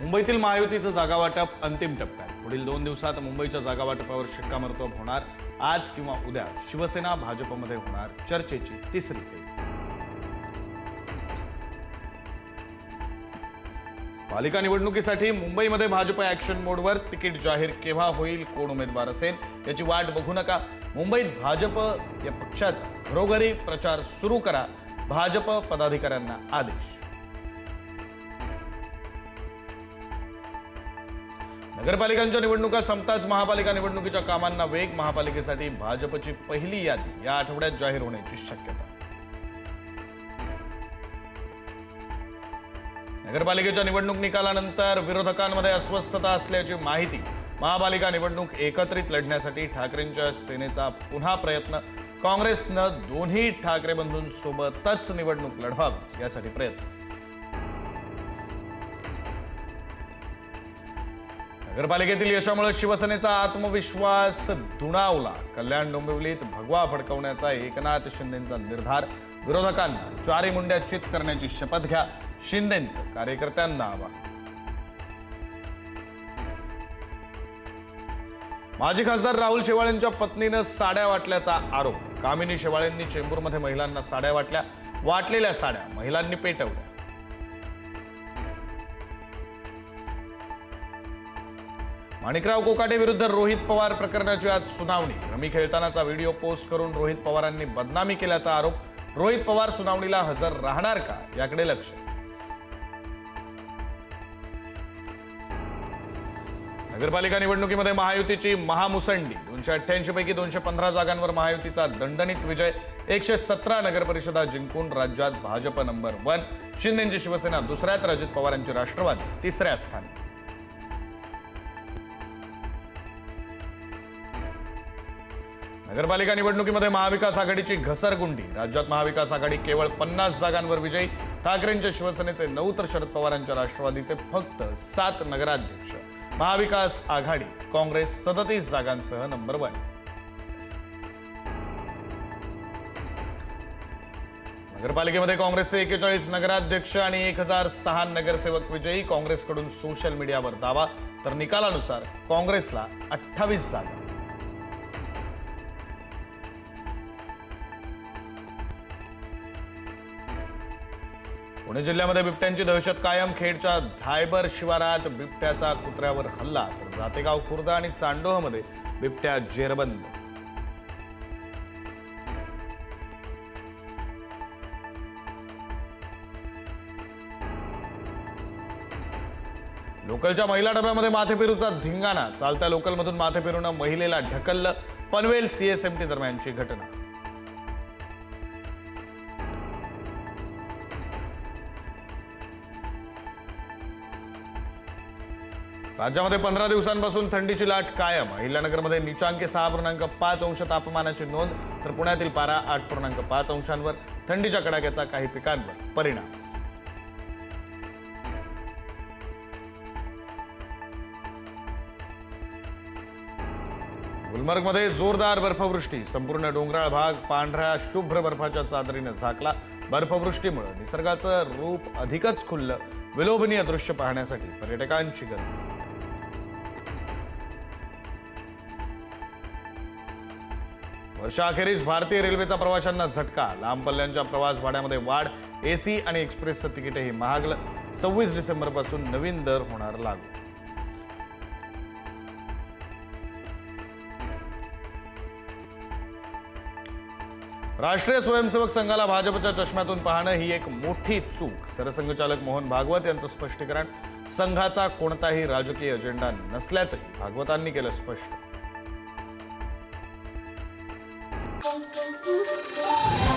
मुंबईतील महायुतीचं जागावाटप अंतिम टप्प्यात. पुढील दोन दिवसात मुंबईच्या जागावाटपावर शिक्कामोर्तब होणार. आज किंवा उद्या शिवसेना भाजपमध्ये होणार चर्चेची तिसरी फेरी. पालिका निवडणुकीसाठी मुंबईमध्ये भाजप ॲक्शन मोडवर तिकीट जाहीर केव्हा होईल कोण उमेदवार असेल याची वाट बघू नका. मुंबईत भाजप या पक्षाचा घरोघरी प्रचार सुरू करा. भाजप पदाधिकाऱ्यांना आदेश. नगरपालिकांच्या निवडणुका संपताच महापालिका निवडणुकीच्या कामांना वेग महापालिकेसाठी भाजपची पहिली यादी. या आठवड्यात जाहीर होण्याची शक्यता. नगरपालिकेच्या निवडणूक निकालानंतर विरोधकांमध्ये अस्वस्थता असल्याची माहिती महापालिका निवडणूक एकत्रित लढण्यासाठी ठाकरेंच्या सेनेचा पुन्हा प्रयत्न. काँग्रेसनं दोन्ही ठाकरे बंधूंसोबतच निवडणूक लढवावी यासाठी प्रयत्न. नगरपालिकेतील यशामुळे शिवसेनेचा आत्मविश्वास दुणावला. कल्याण डोंबिवलीत भगवा फडकवण्याचा एकनाथ शिंदेचा निर्धार. विरोधकांना चारी मुंड्या चित करण्याची शपथ घ्या. शिंदेचं कार्यकर्त्यांना आवाहन. माजी खासदार राहुल शेवाळेंच्या पत्नीनं साड्या वाटल्याचा आरोप. कामिनी शेवाळेंनी चेंबूरमध्ये महिलांना साड्या वाटल्या. वाटलेल्या साड्या महिलांनी पेटवल्या. माणिकराव कोकाटे विरुद्ध रोहित पवार प्रकरणाची आज सुनावणी. रमी खेळतानाचा व्हिडिओ पोस्ट करून रोहित पवारांनी बदनामी केल्याचा आरोप. रोहित पवार सुनावणीला हजर राहणार का? याकडे लक्ष. नगरपालिका निवडणुकीमध्ये महायुतीची महामुसंडी. दोनशे अठ्ठ्याऐंशी पैकी दोनशे पंधरा जागांवर महायुतीचा दणदणीत विजय. एकशे सतरा नगरपरिषदा जिंकून राज्यात भाजप नंबर वन. शिंदेची शिवसेना दुसऱ्या तर अजित पवारांची राष्ट्रवादी तिसऱ्या स्थानी. नगरपालिका निवडणुकीमध्ये महाविकास आघाडीची घसरगुंडी. राज्यात महाविकास आघाडी केवळ पन्नास जागांवर विजयी. ठाकरेंच्या शिवसेनेचे नऊ तर शरद पवारांच्या राष्ट्रवादीचे फक्त सात नगराध्यक्ष. महाविकास आघाडी काँग्रेस सदतीस जागांसह नंबर वन. नगरपालिकेमध्ये काँग्रेसचे एकेचाळीस नगराध्यक्ष आणि एक हजार सहा नगरसेवक विजयी. काँग्रेसकडून सोशल मीडियावर दावा. तर निकालानुसार काँग्रेसला अठ्ठावीस जागा. पुणे जिल्ह्यामध्ये बिबट्यांची दहशत कायम. खेडच्या धायबर शिवारात बिबट्याचा कुत्र्यावर हल्ला तर जातेगाव खुर्द आणि चांडोहमध्ये बिबट्या जेरबंद. लोकलच्या महिला डब्यामध्ये माथेपिरूचा धिंगाणा चालत्या लोकलमधून माथेपिरूनं महिलेला ढकललं पनवेल सीएसएमटी दरम्यानची घटना. राज्यामध्ये पंधरा दिवसांपासून थंडीची लाट कायम. अहिल्यानगरमध्ये निचांकी सहा पूर्णांक पाच अंश तापमानाची नोंद तर पुण्यातील पारा आठ पूर्णांक पाच अंशांवर. थंडीच्या कडाक्याचा काही पिकांवर परिणाम. गुलमर्गमध्ये जोरदार बर्फवृष्टी. संपूर्ण डोंगराळ भाग पांढऱ्या शुभ्र बर्फाच्या चादरीनं झाकला. बर्फवृष्टीमुळे निसर्गाचं रूप अधिकच खुललं. विलोभनीय दृश्य पाहण्यासाठी पर्यटकांची गर्दी. वर्षाअखेरीस भारतीय रेल्वेचा प्रवाशांना झटका. लांब पल्ल्यांच्या प्रवास भाड्यामध्ये वाढ एसी आणि एक्सप्रेसचं तिकीटही महागलं. सव्वीस डिसेंबरपासून नवीन दर होणार लागू. राष्ट्रीय स्वयंसेवक संघाला भाजपच्या चष्म्यातून पाहणं ही एक मोठी चूक. सरसंघचालक मोहन भागवत यांचं स्पष्टीकरण संघाचा कोणताही राजकीय अजेंडा नसल्याचंही भागवतांनी केलं स्पष्ट. Música